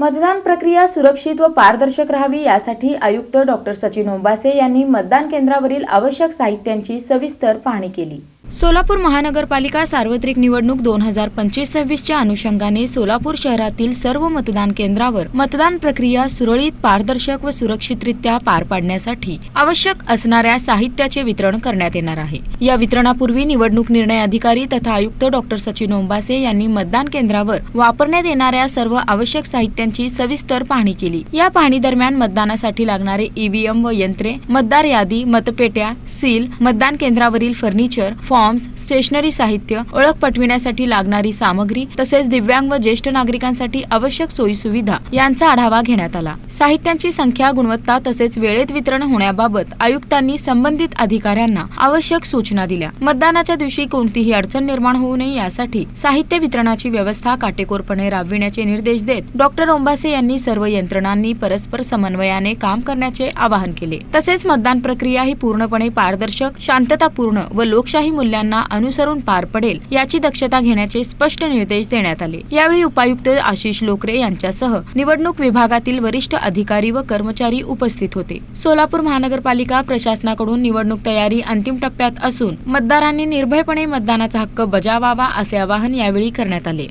मतदान प्रक्रिया सुरक्षित व पारदर्शक राहावी यासाठी आयुक्त डॉक्टर सचिन ओंबासे यांनी मतदान केंद्रावरील आवश्यक साहित्यांची सविस्तर पाहणी केली. सोलापूर महानगरपालिका सार्वत्रिक निवडणूक दोन हजार पंचवीस सव्वीसच्या अनुषंगाने सोलापूर शहरातील सर्व मतदान केंद्रावर मतदान प्रक्रिया सुरळीत पारदर्शक व सुरक्षितरित्या पार पाडण्यासाठी आवश्यक असणाऱ्या साहित्याचे वितरण करण्यात येणार आहे. या वितरणापूर्वी निवडणूक निर्णय अधिकारी तथा आयुक्त डॉक्टर सचिन ओंबासे यांनी मतदान केंद्रावर वापरण्यात येणाऱ्या सर्व आवश्यक साहित्यांची सविस्तर पाहणी केली. या पाहणी दरम्यान मतदानासाठी लागणारे ईव्हीएम व यंत्रे मतदार यादी मतपेट्या सील मतदान केंद्रावरील फर्निचर फॉर्म्स स्टेशनरी साहित्य ओळख पटविण्यासाठी लागणारी सामग्री तसेच दिव्यांग व ज्येष्ठ नागरिकांसाठी आवश्यक सोयी सुविधा यांचा आढावा घेण्यात आला. साहित्यांची संख्या गुणवत्ता तसेच वेळेत वितरण होण्याबाबत आयुक्तांनी संबंधित अधिकाऱ्यांना आवश्यक सूचना दिल्या. मतदानाच्या दिवशी कोणतीही अडचण निर्माण होऊ नये यासाठी साहित्य वितरणाची व्यवस्था काटेकोरपणे राबविण्याचे निर्देश देत डॉक्टर ओंबासे यांनी सर्व यंत्रणांनी परस्पर समन्वयाने काम करण्याचे आवाहन केले. तसेच मतदान प्रक्रिया ही पूर्णपणे पारदर्शक शांततापूर्ण व लोकशाही मूल्यांना अनुसरून पार पडेल याची दक्षता घेण्याचे स्पष्ट निर्देश देण्यात आले. यावेळी उपायुक्त आशिष लोकरे यांच्यासह निवडणूक विभागातील वरिष्ठ अधिकारी व कर्मचारी उपस्थित होते. सोलापूर महानगरपालिका प्रशासनाकडून निवडणूक तयारी अंतिम टप्प्यात असून मतदारांनी निर्भयपणे मतदानाचा हक्क बजावावा असे आवाहन यावेळी करण्यात आले.